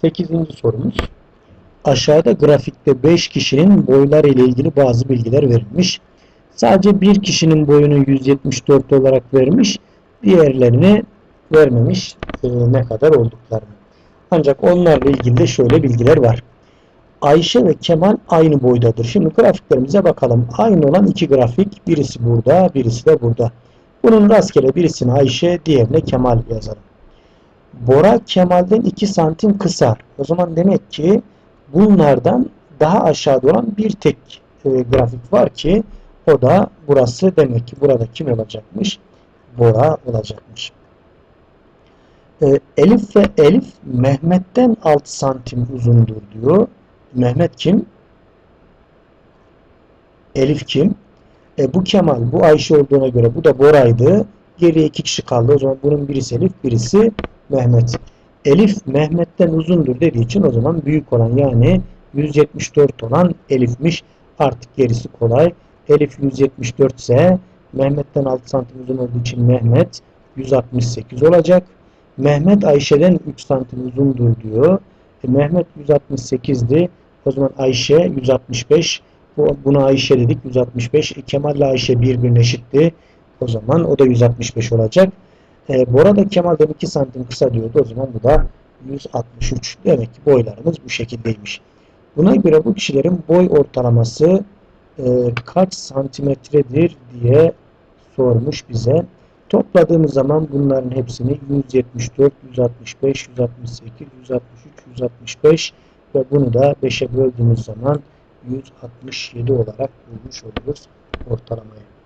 8. sorumuz. Aşağıda grafikte 5 kişinin boyları ile ilgili bazı bilgiler verilmiş. Sadece bir kişinin boyunu 174 olarak vermiş. Diğerlerini vermemiş e, ne kadar olduklarını. Ancak onlarla ilgili de şöyle bilgiler var. Ayşe ve Kemal aynı boydadır. Şimdi grafiklerimize bakalım. Aynı olan iki grafik. Birisi burada, birisi de burada. Bunun rastgele birisine Ayşe, diğerine Kemal yazalım. Bora Kemal'den 2 santim kısa. O zaman demek ki bunlardan daha aşağıda olan bir tek e, grafik var ki o da burası demek ki burada kim olacakmış? Bora olacakmış. E, Elif ve Elif Mehmet'ten 6 santim uzundur diyor. Mehmet kim? Elif kim? E, bu Kemal, bu Ayşe olduğuna göre bu da Bora'ydı. Geriye iki kişi kaldı. O zaman bunun birisi Elif, birisi Mehmet. Elif Mehmet'ten uzundur dediği için o zaman büyük olan yani 174 olan Elif'miş. Artık gerisi kolay. Elif 174 ise Mehmet'ten 6 santim uzun olduğu için Mehmet 168 olacak. Mehmet Ayşe'den 3 santim uzundur diyor. E, Mehmet 168'di. O zaman Ayşe 165. Bu, buna Ayşe dedik 165. E, Kemal ile Ayşe birbirine eşitti. O zaman o da 165 olacak. E, Bora da Kemal'den 2 santim kısa diyordu. O zaman bu da 163. Demek ki boylarımız bu şekildeymiş. Buna göre bu kişilerin boy ortalaması e, kaç santimetredir diye sormuş bize. Topladığımız zaman bunların hepsini 174, 165, 168, 163, 165 ve bunu da 5'e böldüğümüz zaman 167 olarak bulmuş oluruz ortalamayı.